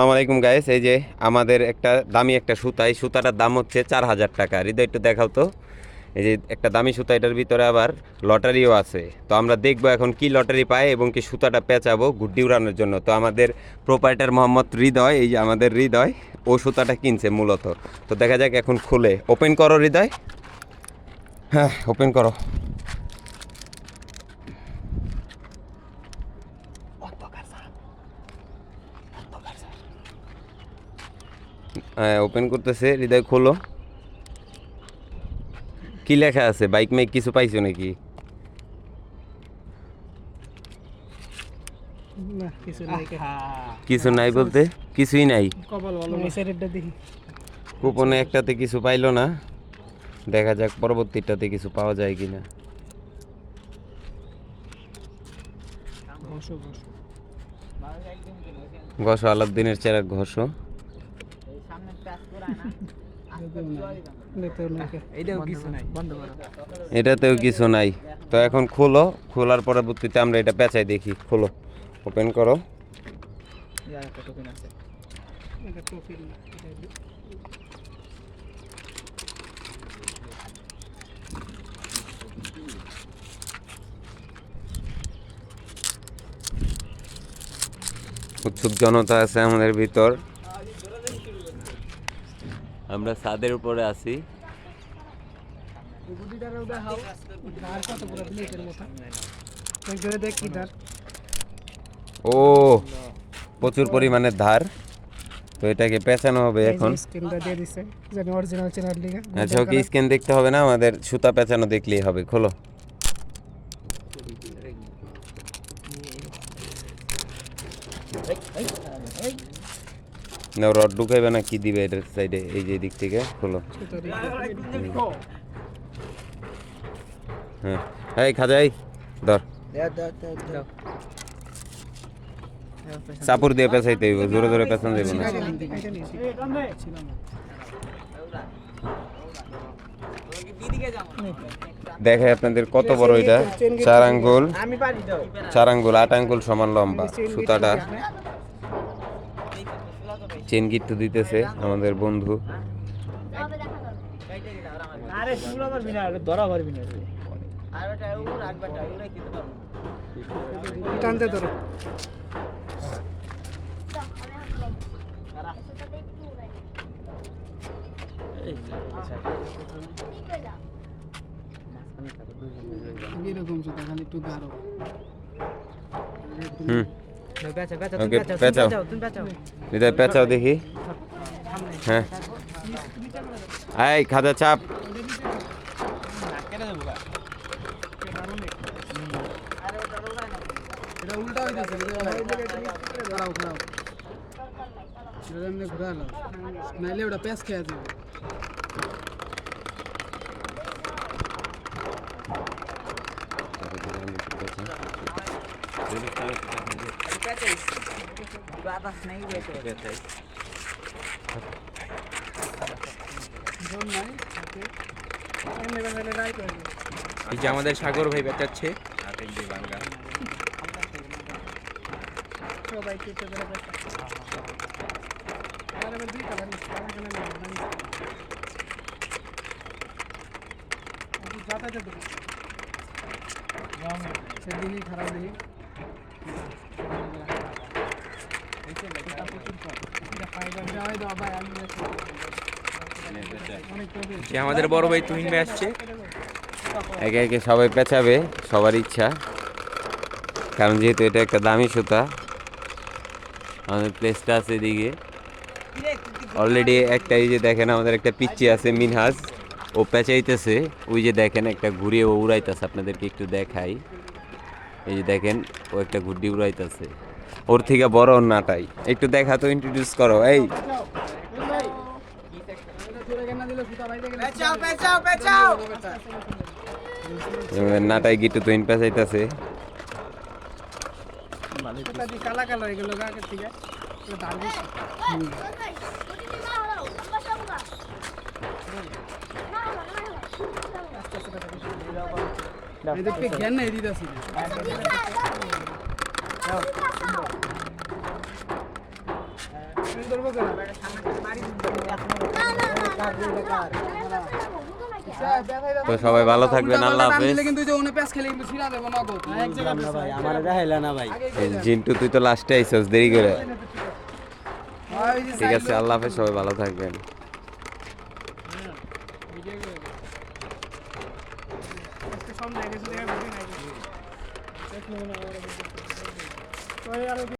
আসসালামু আলাইকুম গাইস এই যে আমাদের একটা দামি একটা সুতা। এই সুতাটার দাম হচ্ছে চার হাজার টাকা। হৃদয়, একটু দেখাও তো। এই যে একটা দামি সুতা, এটার ভিতরে আবার লটারিও আছে। তো আমরা দেখব এখন কি লটারি পায় এবং কি সুতাটা পেঁচাবো গুড্ডি উড়ানোর জন্য। তো আমাদের প্রোপাইটার মোহাম্মদ হৃদয়, এই যে আমাদের হৃদয়, ও সুতাটা কিনছে মূলত। তো দেখা যাক এখন খুলে। ওপেন করো হৃদয়। হ্যাঁ ওপেন করো হ্যাঁ ওপেন করতেছে হৃদয় খোলো। কি লেখা আছে? বাইক মাইক কিছু পাইছো নাকি? কিছু নাই বলতে? কিছুই নাই। কপাল ভালো এই সাইডটা দেখি। কুপনে একটাতে কিছু পাইলো না। দেখা যাক পরবর্তীটাতে কিছু পাওয়া যায় কিনা। ঘষো আলাউদ্দিনের চেরার ঘষ দেখতে এইটাও কিছু নাই বন্ধ করো এটাতেও কিছু নাই। তো এখন খোলো, খোলার পরবর্তীতে আমরা এটা পেঁচাই দেখি। খোলো ওপেন করো। উৎসুক জনতা আছে আমাদের ভিতর। আমরা ছাদের উপরে আছি। গুডিটারও দেখাও ধার কত পুরো প্লেটের মতো একজনে দেখ কি ধার ও প্রচুর পরিমাণে ধার। তো এটাকে পেঁচানো হবে এখন। স্ক্রিনটা দিয়ে দিছে যেন অরিজিনাল চেনার লিগা। আচ্ছা ওকে স্ক্যান দেখতে হবে না আমাদের সুতা পেঁচানো দেখলেই হবে খোলো। না রড ঢুকাইবে না? কি দিবে এটার সাইডে এই যে দিক থেকে, খোলো। হ্যাঁ। এই খাজাই ধর। চাপুর দিয়ে পেঁচাইতে হইব, জোরে জোরে পেঁচান দেবো না। দেখে আপনাদের কত বড় এটা? চার আঙ্গুল চার আঙ্গুল, আট আঙ্গুল সমান লম্বা, সুতাটা। চেন গিট্টু দিতেছে আমাদের বন্ধু। টানতে ধরো। এরকম খালি একটু গাঢ়। হুম। ওকে পেঁচাও হৃদয় পেঁচাও দেখি হ্যাঁ এই খাজা চাপ এটা উল্টা হইতাছে ঘোরাও ঘোরাও এই যে আমাদের সাগর ভাই বেচাচ্ছে। আবার দুইটা বানিয়েছি, আমার জন্য আমি বানিয়েছি। আপনি যাতায়াতে দেবো। সেদিনই খারাপ দিই আমাদের বড় ভাই তুহিন ভাই আসছে। একে একে সবাই পেঁচাবে, সবার ইচ্ছা। কারণ যেহেতু এটা একটা দামি সুতা, আমাদের প্লেসটা আছে এদিকে। অলরেডি একটা এই যে দেখেন, আমাদের একটা পিচ্চি আছে, মিনহাজ। ও পেঁচাইতেছে। ওই যে দেখেন, একটা ঘুরিয়ে ও উড়াইতেছে। আপনাদেরকে একটু দেখাই। এই যে দেখেন, ও একটা ঘুরডি উড়াইতেছে। ওর থেকে বড় নাটাই একটু দেখা তো ইন্ট্রোডিউস করো এই। নাটাই গিটু তো ইন পেঁচাইতেছে কালা কালা এগুলো আগের থেকে এগুলো দাঁড় বেশি। এদেরকে জ্ঞান নাই কেন তো সবাই ভালো থাকবেন আল্লাহ উল্টা হাফেজ। কিন্তু যে ওনে প্যাঁচ খেলে কিন্তু ছিঁড়া দেবো নগদ এই জিন্টু তুই তো লাস্টে আইসস দেরি করে। ঠিক আছে আল্লাহ হাফেজ সবাই ভালো থাকবেন। Foi ela